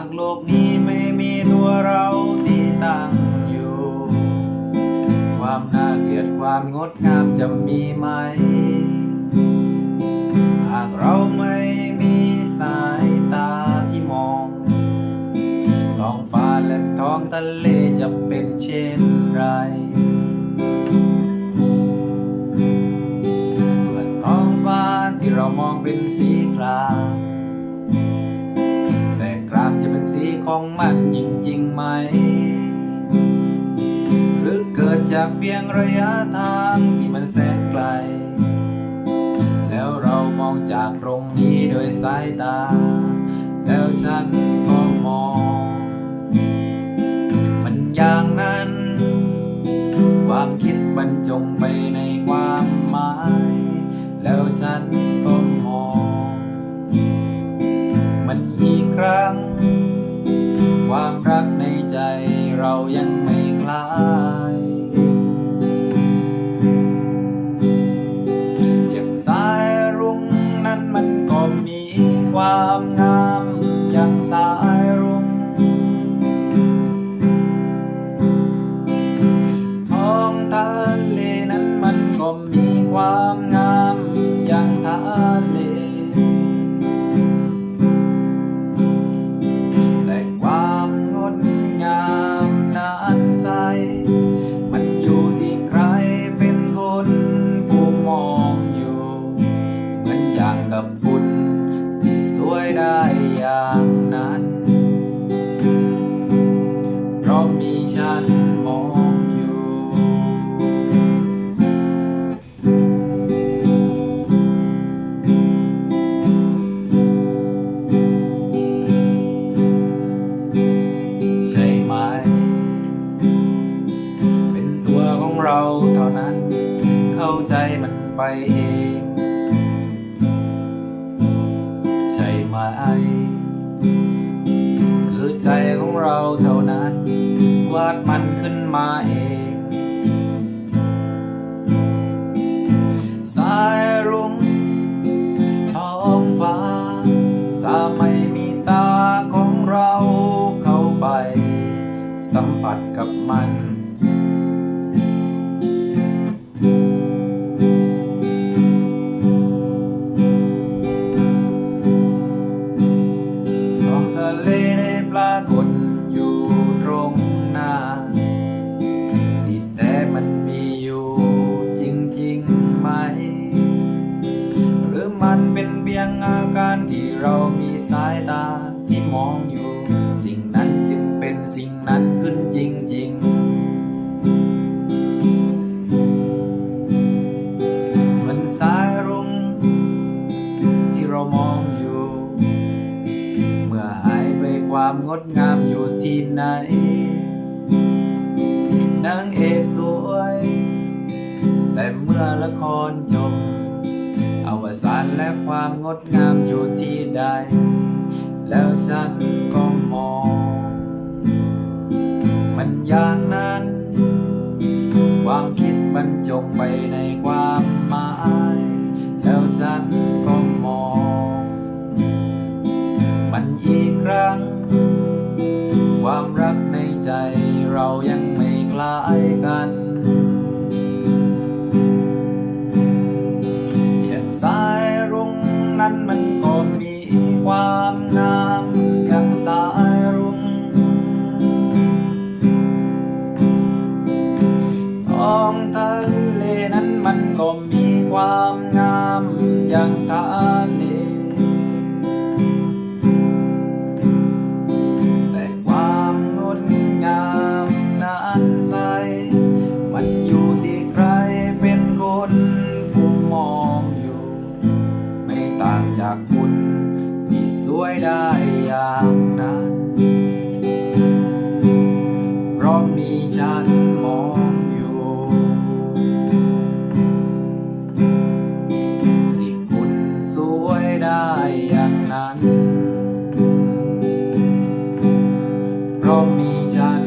ากโลกนี้ไม่มีตัวเราที่ตั้งอยู่ ความน่าเกลียดความงดงามจะมีไหม หากเราไม่มีสายตาที่มอง ท้องฟ้าและท้องทะเลจะเป็นเช่นไรเมื่อท้องฟ้าที่เรามองเป็นสีคราม สีของมันจริงๆไหม หรือเกิดจากเพียงระยะทางที่มันแสนไกล แล้วเรามองจากตรงนี้โดยสายตา แล้วฉันก็มอง มันอย่างนั้น ความคิดบรรจงไปในความหมาย แล้วฉันามงามอย่างทะเล แต่ความงดงามนั้นใส มันอยู่ที่ใครเป็นคนผู้มองอยู่ เหมือนอย่างกับคุณที่สวยได้อย่าง ใจมันไปเอง ใช่ไหมคือใจของเราเท่านั้น วาดมันขึ้นมาเอง สายรุ้งท้องฟ้า ตาไม่มีตาของเราเข้าไป สัมผัสกับมัน สายตาที่มองอยู่ สิ่งนั้นจึงเป็นสิ่งนั้นขึ้นจริง ๆ มันสายรุ้งที่เรามองอยู่ เมื่อหายไปความงดงามอยู่ที่ไหนนางเอกสวย แต่เมื่อละครจบ อวสานและความงดงามอยู่ที่ใด แล้วฉันก็มอง มันอย่างนั้น ความคิดบรรจงไปในความหมาย แล้วฉันก็มอง มันอีกครั้ง ความรักในใจเรายังไม่คลายามงามอย่างสายรุ้งท้องทะเลนั้นมันก็มีความงามอย่างทะเล ที่สวยได้อย่างนั้น เพราะมีฉันมองอยู่ ที่คุณสวยได้อย่างนั้น เพราะมีฉัน